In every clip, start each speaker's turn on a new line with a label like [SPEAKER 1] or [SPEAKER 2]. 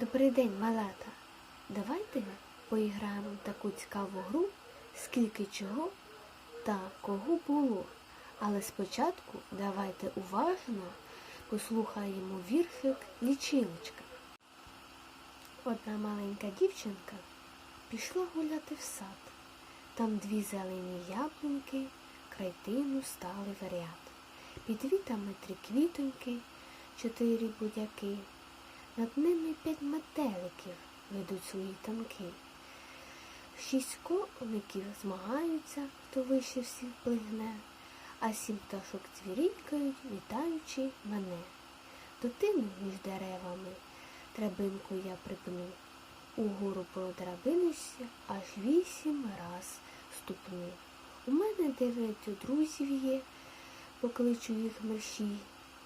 [SPEAKER 1] Добрий день, малята. Давайте поіграємо в таку цікаву гру, скільки чого та кого було. Але спочатку давайте уважно послухаємо віршик лічилочка. Одна маленька дівчинка пішла гуляти в сад. Там дві зелені яблуньки край тину стали в ряд. Під вітами три квітоньки, чотири будяки. Над ними п'ять метеликів ведуть свої танки. Шість коників змагаються, хто вище всіх плигне, а сім пташок цвірінькають, вітаючи мене. До тину між деревами драбинку я припну. Угору продрабинуся, аж вісім раз ступну. У мене дев'ять друзів є, покличу їх мерщій,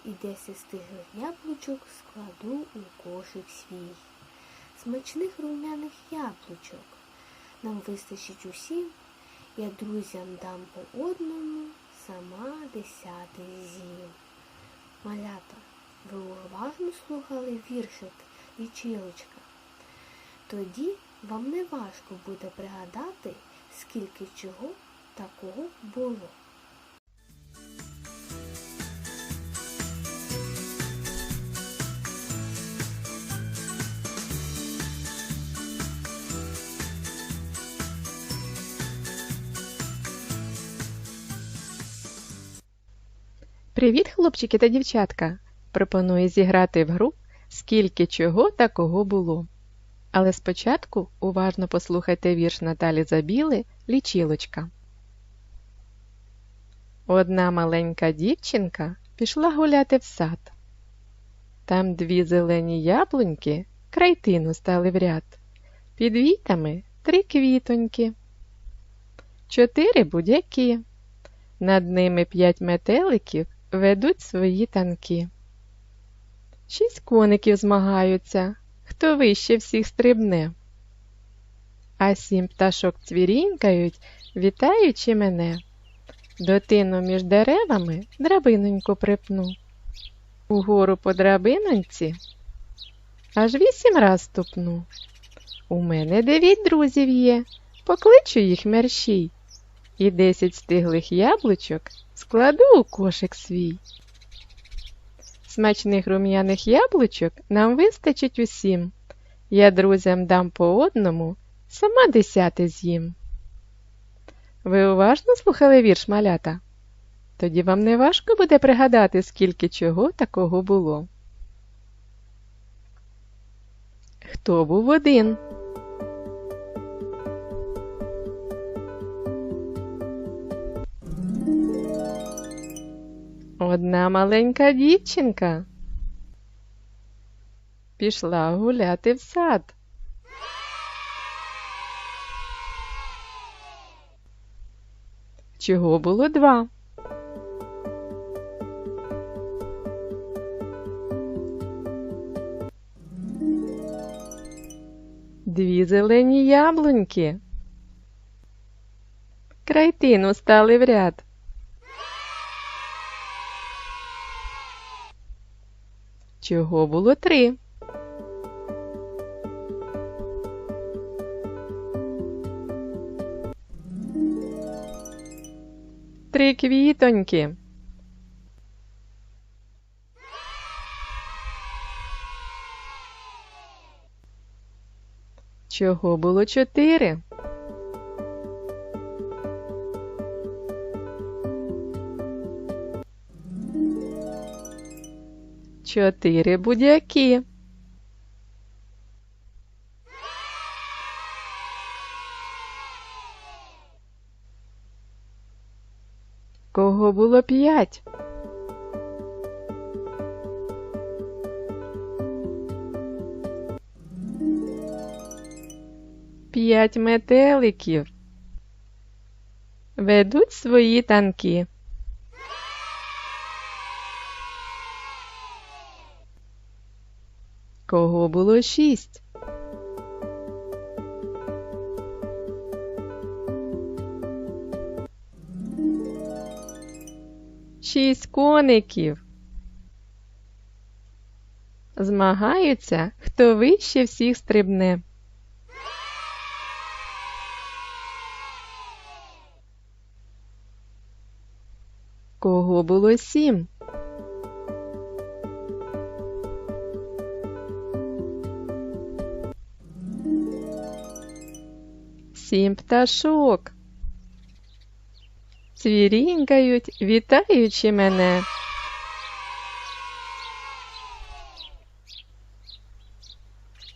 [SPEAKER 1] і десять стиглих яблучок складу у кошик свій. Смачних рум'яних яблучок нам вистачить усім, я друзям дам по одному, сама десятий з'їм. Малята, ви уважно слухали віршик лічилочка? Тоді вам не важко буде пригадати, скільки чого такого було.
[SPEAKER 2] Привіт, хлопчики та дівчатка! Пропоную зіграти в гру Скільки чого та кого було. Але спочатку уважно послухайте вірш Наталі Забіли Лічілочка. Одна маленька дівчинка пішла гуляти в сад. Там дві зелені яблуньки крайтину стали в ряд. Під вітами три квітоньки, чотири будяки. Над ними п'ять метеликів ведуть свої танки. Шість коників змагаються, хто вище всіх стрибне. А сім пташок цвірінькають, вітаючи мене. Дотину між деревами драбиноньку припну. Угору по драбиноньці аж вісім раз ступну. У мене дев'ять друзів є, покличу їх мерщій і десять стиглих яблучок складу у кошик свій. Смачних рум'яних яблучок нам вистачить усім. Я друзям дам по одному, сама десяти з'їм. Ви уважно слухали вірш малята? Тоді вам не важко буде пригадати, скільки чого такого було. Хто був один? Одна маленька дівчинка пішла гуляти в сад. Чого було два? Дві зелені яблуньки. Крайтину стали в ряд. Чого було три? Три квітоньки. Чого було чотири? Чотири будяки. Кого було п'ять? П'ять метеликів. Ведуть свої танки. Кого було шість? Шість коників. Змагаються, хто вище всіх стрибне. Кого було сім? Сім пташок. Цвірінькають, вітаючи мене.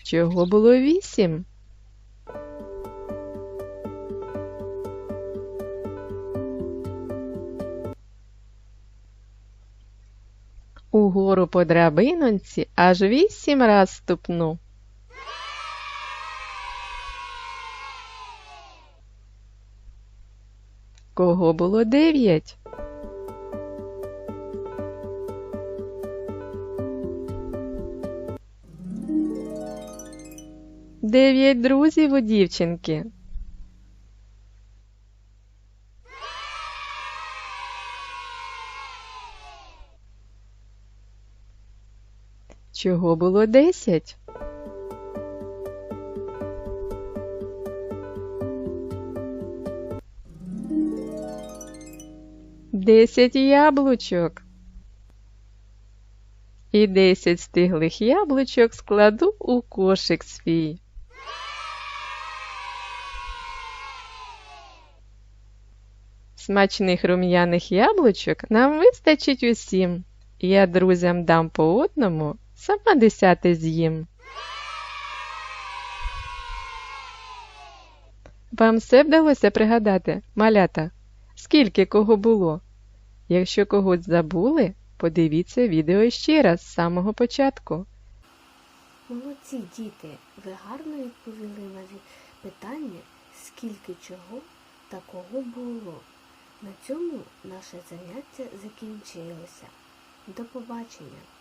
[SPEAKER 2] Чого було вісім? Угору по драбинонці аж вісім раз ступну. Кого було дев'ять? Дев'ять друзів у дівчинки. Чого було десять? Десять яблучок. І десять стиглих яблучок складу у кошик свій. Смачних рум'яних яблучок нам вистачить усім. Я друзям дам по одному, сама десяте з'їм. Вам все вдалося пригадати, малята, скільки кого було? Якщо когось забули, подивіться відео ще раз з самого початку.
[SPEAKER 1] Молодці діти, ви гарно відповіли на питання, скільки чого та кого було. На цьому наше заняття закінчилося. До побачення!